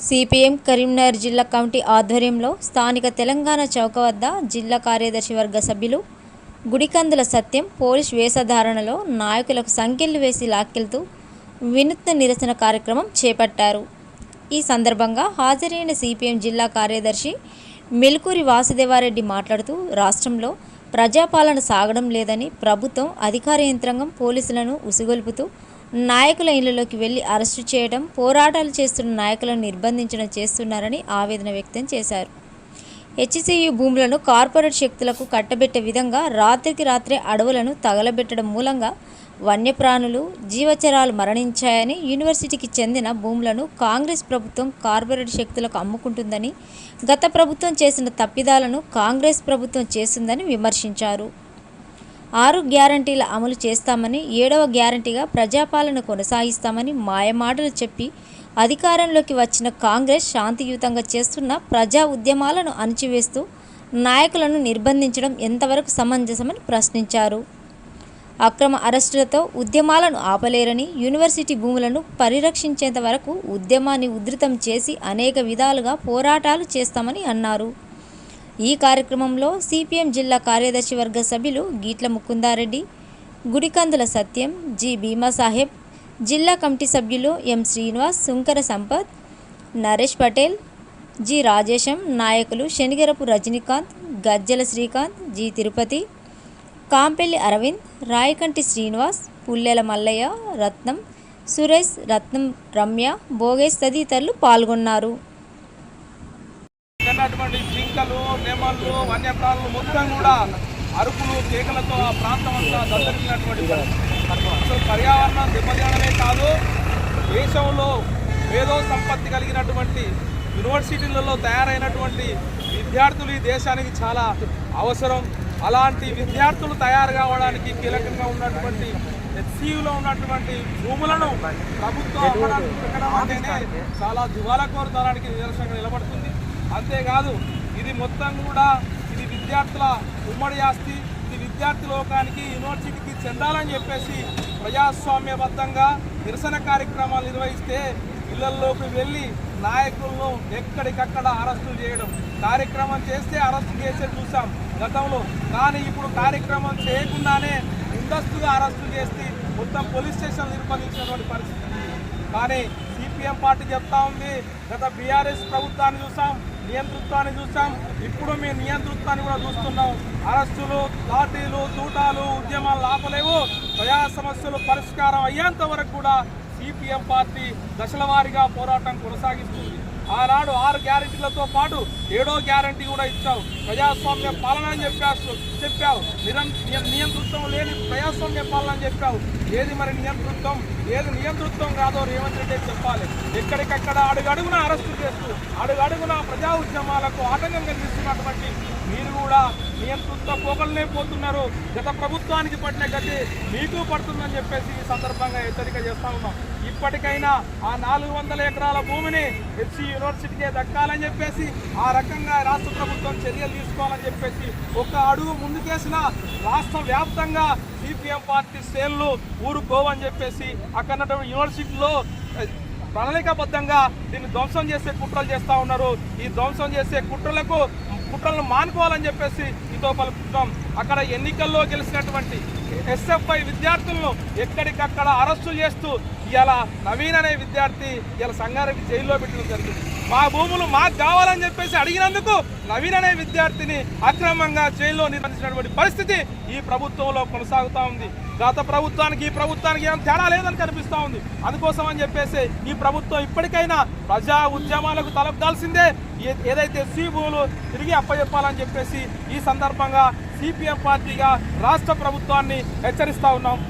CPM Karimnagar జిల్లా committee ఆధ్వర్యంలో స్థానిక తెలంగాణ చౌక వద్ద జిల్లా కార్యదర్శి వర్గ సభ్యులు గుడికందుల సత్యం పోలీస్ వేషధారణలో నాయకులకు సంఖ్యలు వేసి లాక్కెళ్తూ వినూత్న నిరసన కార్యక్రమం చేపట్టారు. ఈ సందర్భంగా హాజరైన సిపిఎం జిల్లా కార్యదర్శి మెలుకూరి వాసుదేవారెడ్డి మాట్లాడుతూ రాష్ట్రంలో ప్రజాపాలన సాగడం లేదని ప్రభుత్వం అధికార యంత్రాంగం పోలీసులను ఉసిగొల్పుతూ నాయకుల ఇళ్ళలోకి వెళ్ళి అరెస్టు చేయడం పోరాటాలు చేస్తున్న నాయకులను నిర్బంధించడం చేస్తున్నారని ఆవేదన వ్యక్తం చేశారు. హెచ్సియు భూములను కార్పొరేట్ శక్తులకు కట్టబెట్టే విధంగా రాత్రికి రాత్రే అడవులను తగలబెట్టడం మూలంగా వన్యప్రాణులు జీవచరాలు మరణించాయని యూనివర్సిటీకి చెందిన భూములను కాంగ్రెస్ ప్రభుత్వం కార్పొరేట్ శక్తులకు అమ్ముకుంటుందని గత ప్రభుత్వం చేసిన తప్పిదాలను కాంగ్రెస్ ప్రభుత్వం చేస్తుందని విమర్శించారు. ఆరు గ్యారంటీల అమలు చేస్తామని ఏడవ గ్యారంటీగా ప్రజాపాలన కొనసాగిస్తామని మాయమాటలు చెప్పి అధికారంలోకి వచ్చిన కాంగ్రెస్ శాంతియుతంగా చేస్తున్న ప్రజా ఉద్యమాలను అణిచివేస్తూ నాయకులను నిర్బంధించడం ఎంతవరకు సమంజసమని ప్రశ్నించారు. అక్రమ అరెస్టులతో ఉద్యమాలను ఆపలేరని యూనివర్సిటీ భూములను పరిరక్షించేంత వరకు ఉద్యమాన్ని ఉధృతం చేసి అనేక విధాలుగా పోరాటాలు చేస్తామని అన్నారు. ఈ కార్యక్రమంలో సిపిఎం జిల్లా కార్యదర్శి వర్గ సభ్యులు గీట్ల ముకుందారెడ్డి గుడికందుల సత్యం జి భీమా సాహెబ్ జిల్లా కమిటీ సభ్యులు ఎం శ్రీనివాస్ సుంకర సంపత్ నరేష్ పటేల్ జి రాజేశం నాయకులు శనిగరపు రజనీకాంత్ గజ్జల శ్రీకాంత్ జి తిరుపతి కాంపెల్లి అరవింద్ రాయకంటి శ్రీనివాస్ పుల్లెల మల్లయ్య రత్నం సురేష్ రత్నం రమ్య భోగేష్ తదితరులు పాల్గొన్నారు. ఉన్నటువంటి జింకలు నెమళ్ళు వన్యప్రాణులు మొత్తం కూడా అరుపులు కేకలతో ఆ ప్రాంతం అంతా దద్దరిల్లినటువంటి అసలు పర్యావరణం దెబ్బతినడమే కాదు దేశంలో మేధో సంపత్తి కలిగినటువంటి యూనివర్సిటీలలో తయారైనటువంటి విద్యార్థులు ఈ దేశానికి చాలా అవసరం. అలాంటి విద్యార్థులు తయారు కావడానికి కీలకంగా ఉన్నటువంటి హెచ్సియులో ఉన్నటువంటి భూములను ప్రభుత్వం అమ్మడానికి చాలా దివాలా కోరుతనానికి నిదర్శనంగా నిలబడుతుంది. అంతేకాదు ఇది మొత్తం కూడా ఇది విద్యార్థుల ఉమ్మడి ఆస్తి ఇది విద్యార్థి లోకానికి యూనివర్సిటీకి చెందాలని చెప్పేసి ప్రజాస్వామ్యబద్ధంగా నిరసన కార్యక్రమాలు నిర్వహిస్తే ఇళ్ళలోకి వెళ్ళి నాయకులను ఎక్కడికక్కడ అరెస్టులు చేయడం. కార్యక్రమం చేస్తే అరెస్టు చేసే చూసాం గతంలో. కానీ ఇప్పుడు కార్యక్రమం చేయకుండానే ముందస్తుగా అరెస్టులు చేసి మొత్తం పోలీస్ స్టేషన్ నిర్బంధించినటువంటి పరిస్థితి. ఉంది. కానీ సిపిఎం పార్టీ చెప్తా ఉంది. గత బీఆర్ఎస్ ప్రభుత్వాన్ని చూసాం. నియంతృత్వాన్ని చూసాం ఇప్పుడు మీ నియంతృత్వాన్ని కూడా చూస్తున్నాం. అరెస్టులు లాఠీలు తూటాలు ఉద్యమాలు ఆపలేవు. ప్రజా సమస్యలు పరిష్కారం అయ్యేంత వరకు కూడా సిపిఎం పార్టీ దశల వారీగా పోరాటం కొనసాగిస్తుంది. ఆనాడు ఆరు గ్యారెంటీలతో పాటు ఏడో గ్యారెంటీ కూడా ఇచ్చావు. ప్రజాస్వామ్య పాలన అని చెప్పావు. చెప్పావు. నిరం నియంతృత్వం లేని ప్రజాస్వామ్య పాలన అని చెప్పావు. ఏది మరి నియంతృత్వం? ఏది నియంతృత్వం కాదో రేవంత్ రెడ్డి చెప్పాలి? ఎక్కడికక్కడ అడుగడుగున అరెస్టు చేస్తూ అడుగడుగున ప్రజా ఉద్యమాలకు ఆటంకం కలిగిస్తున్నటువంటి మీరు కూడా నియంతృత్వ పోగలనే పోతున్నారు. గత ప్రభుత్వానికి పట్టిన గతి మీకు పడుతుందని చెప్పేసి ఈ సందర్భంగా హెచ్చరిక చేస్తా ఉన్నాం. ఇప్పటికైనా ఆ నాలుగు వందల ఎకరాల భూమిని హెచ్సి యూనివర్సిటీకే దక్కాలని చెప్పేసి ఆ రకంగా రాష్ట్ర ప్రభుత్వం చర్యలు తీసుకోవాలని చెప్పేసి ఒక అడుగు ముందుకేసిన రాష్ట్ర వ్యాప్తంగా సిపిఎం పార్టీ సేల్లు ఊరుకోవని చెప్పేసి అక్కడ యూనివర్సిటీలో ప్రణాళికాబద్ధంగా దీన్ని ధ్వంసం చేసే కుట్రలు చేస్తూ ఉన్నారు. ఈ ధ్వంసం చేసే కుట్రలకు కుట్రలను మానుకోవాలని చెప్పేసి పలుకుతాం అక్కడ ఎన్నికల్లో గెలిచినటువంటి ఎస్ఎఫ్ఐ విద్యార్థులను ఎక్కడికక్కడ అరెస్టు చేస్తూ ఇలా నవీన్ అనే విద్యార్థి ఇలా సంగారెడ్డి జైల్లో పెట్టడం జరిగింది. మా భూములు మాకు కావాలని చెప్పేసి అడిగినందుకు నవీన్ అనే విద్యార్థిని అక్రమంగా జైల్లో నిర్వహించినటువంటి పరిస్థితి ఈ ప్రభుత్వంలో కొనసాగుతూ ఉంది. గత ప్రభుత్వానికి ఈ ప్రభుత్వానికి ఏం తేడా లేదని కనిపిస్తూ ఉంది. అందుకోసం అని చెప్పేసి ఈ ప్రభుత్వం ఇప్పటికైనా ప్రజా ఉద్యమాలకు తలపడాల్సిందే ఏ- ఏదైతే సీ భూములు తిరిగి అప్పచెప్పాలని చెప్పేసి ఈ సందర్భంగా సిపిఎం పార్టీగా రాష్ట్ర ప్రభుత్వాన్ని హెచ్చరిస్తా ఉన్నాం.